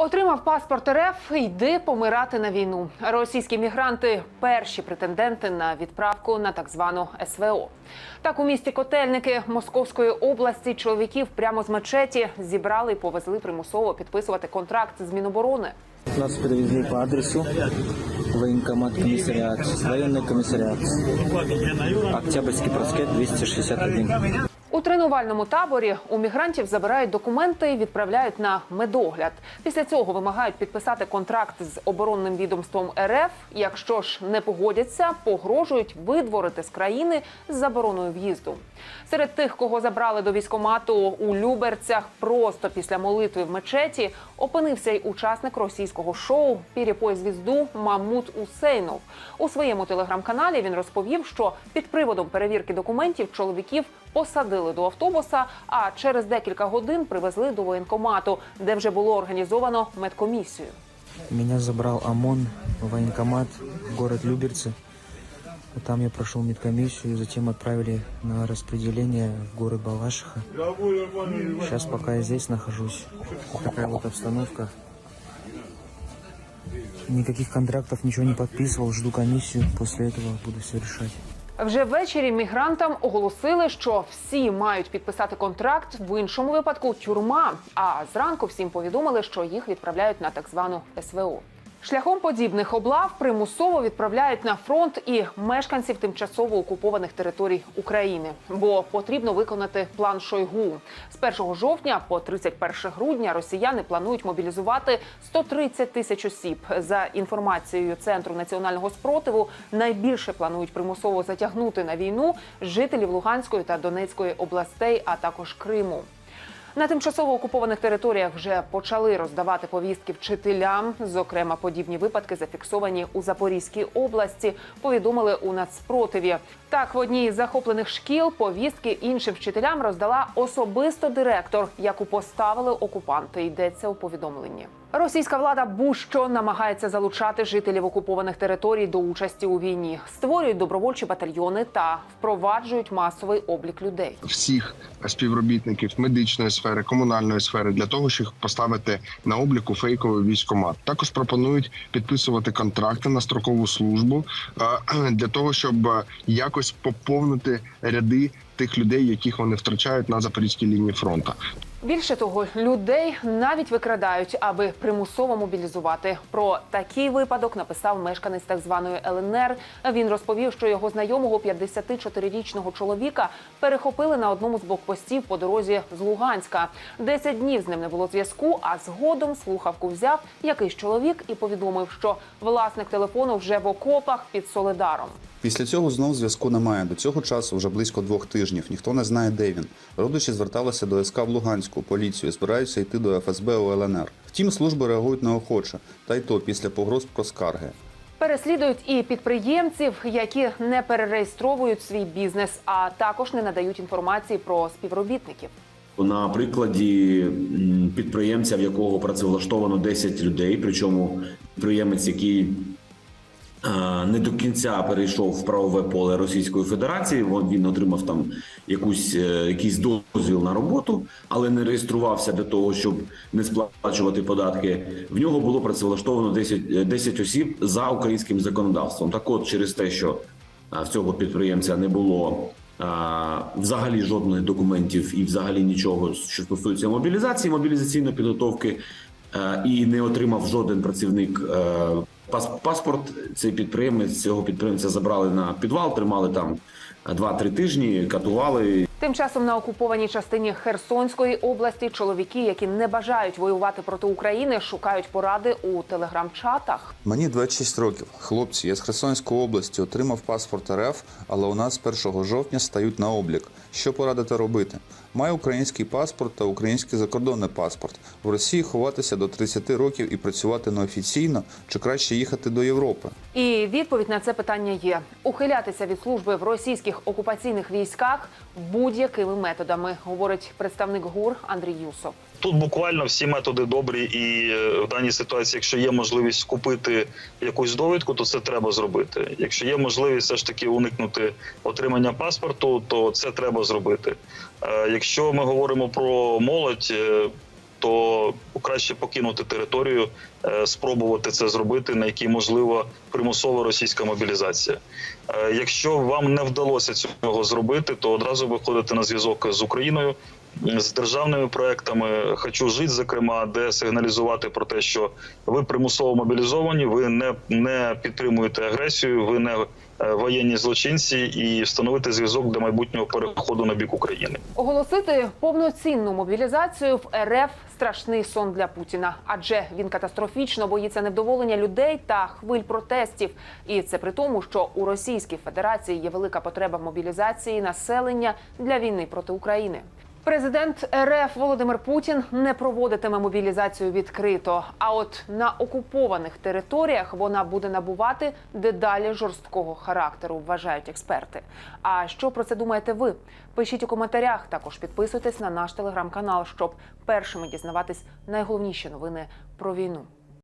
Отримав паспорт РФ, йди помирати на війну. Російські мігранти перші претенденти на відправку на так звану СВО. Так у місті Котельники Московської області чоловіків прямо з мечеті зібрали і повезли примусово підписувати контракт з Міноборони. Нас привезли по адресу военкомат комиссариат, военный комиссариат. Октябрьский проспект 261. Тренувальному таборі у мігрантів забирають документи і відправляють на медогляд. Після цього вимагають підписати контракт з оборонним відомством РФ. Якщо ж не погодяться, погрожують видворити з країни з забороною в'їзду. Серед тих, кого забрали до військомату у Люберцях, просто після молитви в мечеті опинився й учасник російського шоу «Перепой звізду Мамут Усейнов. У своєму телеграм-каналі він розповів, що під приводом перевірки документів чоловіків посадили до автобуса, а через декілька годин привезли до воєнкомату, де вже було організовано медкомісію. Меня забрал ОМОН, военкомат, город Люберцы. Там я прошел медкомиссию, затем отправили на распределение в город Балашиха. Сейчас пока я здесь нахожусь. Такая вот обстановка. Никаких контрактов, ничего не подписывал, жду комиссию, после этого буду все решать. Вже ввечері мігрантам оголосили, що всі мають підписати контракт в іншому випадку тюрма. А зранку всім повідомили, що їх відправляють на так звану СВО. Шляхом подібних облав примусово відправляють на фронт і мешканців тимчасово окупованих територій України, бо потрібно виконати план Шойгу. З 1 жовтня по 31 грудня росіяни планують мобілізувати 130 тисяч осіб. За інформацією центру національного спротиву, найбільше планують примусово затягнути на війну жителів Луганської та Донецької областей, а також Криму. На тимчасово окупованих територіях вже почали роздавати повістки вчителям. Зокрема, подібні випадки зафіксовані у Запорізькій області. Повідомили у нацпротиві. Так, в одній із захоплених шкіл повістки іншим вчителям роздала особисто директор, яку поставили окупанти. Йдеться у повідомленні. Російська влада будь-що намагається залучати жителів окупованих територій до участі у війні, створюють добровольчі батальйони та впроваджують масовий облік людей. всіх співробітників медичної сфери, комунальної сфери для того, щоб поставити на обліку фейковий військомат. Також пропонують підписувати контракти на строкову службу е, для того, щоб е, якось поповнити ряди тих людей, яких вони втрачають на запорізькій лінії фронту. Більше того, людей навіть викрадають, аби примусово мобілізувати. Про такий випадок написав мешканець так званої ЛНР. Він розповів, що його знайомого 54-річного чоловіка перехопили на одному з блокпостів по дорозі з Луганська. Десять днів з ним не було зв'язку. А згодом слухавку взяв якийсь чоловік і повідомив, що власник телефону вже в окопах під Соледаром. Після цього знов зв'язку немає. До цього часу вже близько двох тижнів. Ніхто не знає, де він. Родичі зверталися до СК в Луганську, поліцію, збираються йти до ФСБ у ЛНР. Втім, служби реагують неохоче, та й то після погроз про скарги. Переслідують і підприємців, які не перереєстровують свій бізнес, а також не надають інформації про співробітників. На прикладі підприємця, в якого працевлаштовано 10 людей, причому підприємець, який не до кінця перейшов в правове поле Російської Федерації. Він отримав там якусь е, якийсь дозвіл на роботу, але не реєструвався для того, щоб не сплачувати податки. В нього було працевлаштовано 10, е, 10 осіб за українським законодавством. Так, от через те, що в цього підприємця не було взагалі жодних документів і взагалі нічого, що стосується мобілізації, мобілізаційної підготовки, е, і не отримав жоден працівник е, паспорт. Цей підприємець цього підприємця забрали на підвал, тримали там 2-3 тижні, катували. Тим часом на окупованій частині Херсонської області чоловіки, які не бажають воювати проти України, шукають поради у телеграм-чатах. Мені 26 років. Хлопці, я з Херсонської області отримав паспорт РФ, але у нас 1 жовтня стають на облік. Що порадити робити? Маю український паспорт та український закордонний паспорт. В Росії ховатися до 30 років і працювати неофіційно, чи краще їхати до Європи? І відповідь на це питання є: ухилятися від служби в російських окупаційних військах будь-якими методами, говорить представник ГУР Андрій Юсов. Тут буквально всі методи добрі, і е, в даній ситуації, якщо є можливість купити якусь довідку, то це треба зробити. Якщо є можливість все ж таки уникнути отримання паспорту, то це треба зробити. Якщо ми говоримо про молодь, е, то краще покинути територію, е, спробувати це зробити, на якій можлива примусова російська мобілізація. Е, Якщо вам не вдалося цього зробити, то одразу виходите на зв'язок з Україною. З державними проектами хочу жити, зокрема, де сигналізувати про те, що ви примусово мобілізовані, ви не, не підтримуєте агресію, ви не е, воєнні злочинці, і встановити зв'язок для майбутнього переходу на бік України. Оголосити повноцінну мобілізацію в РФ страшний сон для Путіна, адже він катастрофічно боїться невдоволення людей та хвиль протестів. І це при тому, що у Російській Федерації є велика потреба мобілізації населення для війни проти України. Президент РФ Володимир Путін не проводитиме мобілізацію відкрито. А от на окупованих територіях вона буде набувати дедалі жорсткого характеру, вважають експерти. А що про це думаєте ви? Пишіть у коментарях. Також підписуйтесь на наш телеграм-канал, щоб першими дізнаватись найголовніші новини про війну.